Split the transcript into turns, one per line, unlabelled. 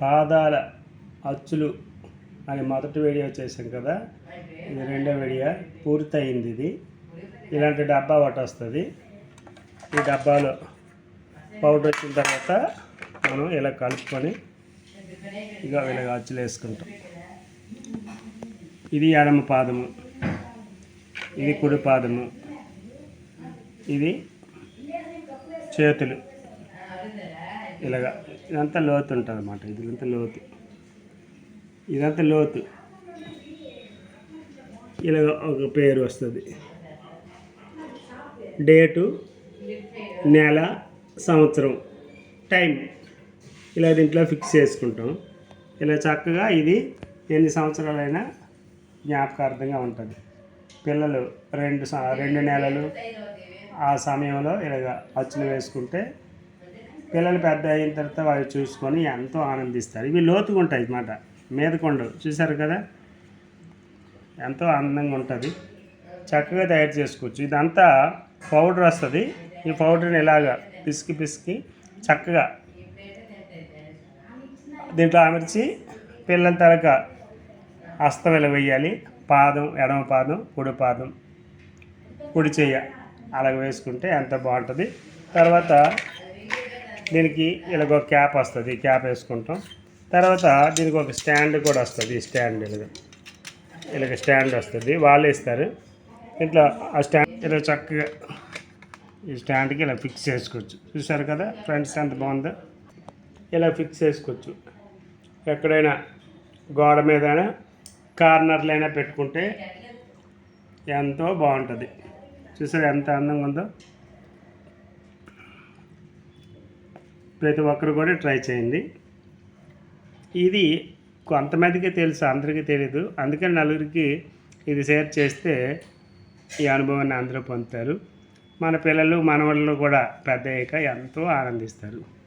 పాదాల అచ్చులు అని మొదటి వీడియో చేశాం కదా. ఇది రెండో వీడియో. పూర్తయింది ఇది. ఇలాంటి డబ్బా ఒకటి వస్తుంది. ఈ డబ్బాలో పౌడర్ వచ్చిన తర్వాత మనం ఇలా కలుపుకొని ఇక ఇలాగ అచ్చులు వేసుకుంటాం. ఇది ఎడమ పాదము. ఇది కుడి పాదము. ఇది చేతులు. ఇలాగ ఇదంతా లోతు ఉంటుంది అన్నమాట ఇదంతా లోతు. ఇదంతా లోతు. ఇలాగ ఒక పేరు వస్తుంది. డేటు నెల సంవత్సరం టైం. ఇలా దీంట్లో ఫిక్స్ చేసుకుంటాం. ఇలా చక్కగా ఇది ఎన్ని సంవత్సరాలైనా జ్ఞాపకార్థంగా ఉంటుంది. పిల్లలు రెండు రెండు నెలలు ఆ సమయంలో ఇలాగ అచ్చులు వేసుకుంటే పిల్లలు పెద్ద అయిన తర్వాత వాళ్ళు చూసుకొని ఎంతో ఆనందిస్తారు. ఇవి లోతుగా ఉంటాయి అన్నమాట. మీదకొండ చూసారు కదా? ఎంతో ఆనందంగా ఉంటుంది. చక్కగా తయారు చేసుకోవచ్చు. ఇదంతా పౌడర్ వస్తుంది. ఈ పౌడర్ని ఇలాగా పిసికి పిసికి చక్కగా దీంట్లో అమర్చి పిల్లల తరక హస్తం ఇలా వేయాలి. పాదం ఎడమ పాదం కుడి పాదం కుడి చెయ్య అలాగ వేసుకుంటే ఎంత బాగుంటుంది. తర్వాత దీనికి ఇలాగ ఒక క్యాప్ వస్తుంది. ఈ క్యాప్ వేసుకుంటాం. తర్వాత దీనికి ఒక స్టాండ్ కూడా వస్తుంది. ఈ స్టాండ్ ఇలాగ. ఇలాగ స్టాండ్ వస్తుంది. వాళ్ళు ఇస్తారు ఇట్లా ఆ స్టాండ్ ఇలా చక్కగా ఈ స్టాండ్కి ఇలా ఫిక్స్ చేసుకోవచ్చు. చూసారు కదా ఫ్రెండ్స్ ఎంత బాగుందో. ఇలా ఫిక్స్ చేసుకోవచ్చు. ఎక్కడైనా గోడ మీదైనా కార్నర్లు అయినా పెట్టుకుంటే ఎంతో బాగుంటుంది. చూసారు ఎంత అందంగా ఉందో? ప్రతి ఒక్కరు కూడా ట్రై చేయండి. ఇది కొంతమందికి తెలుసు అందరికీ తెలియదు అందుకని నలుగురికి ఇది షేర్ చేస్తే ఈ అనుభవాన్ని అందరూ పొందుతారు. మన పిల్లలు మనవాళ్ళు కూడా పెద్ద అయ్యాక ఎంతో ఆనందిస్తారు.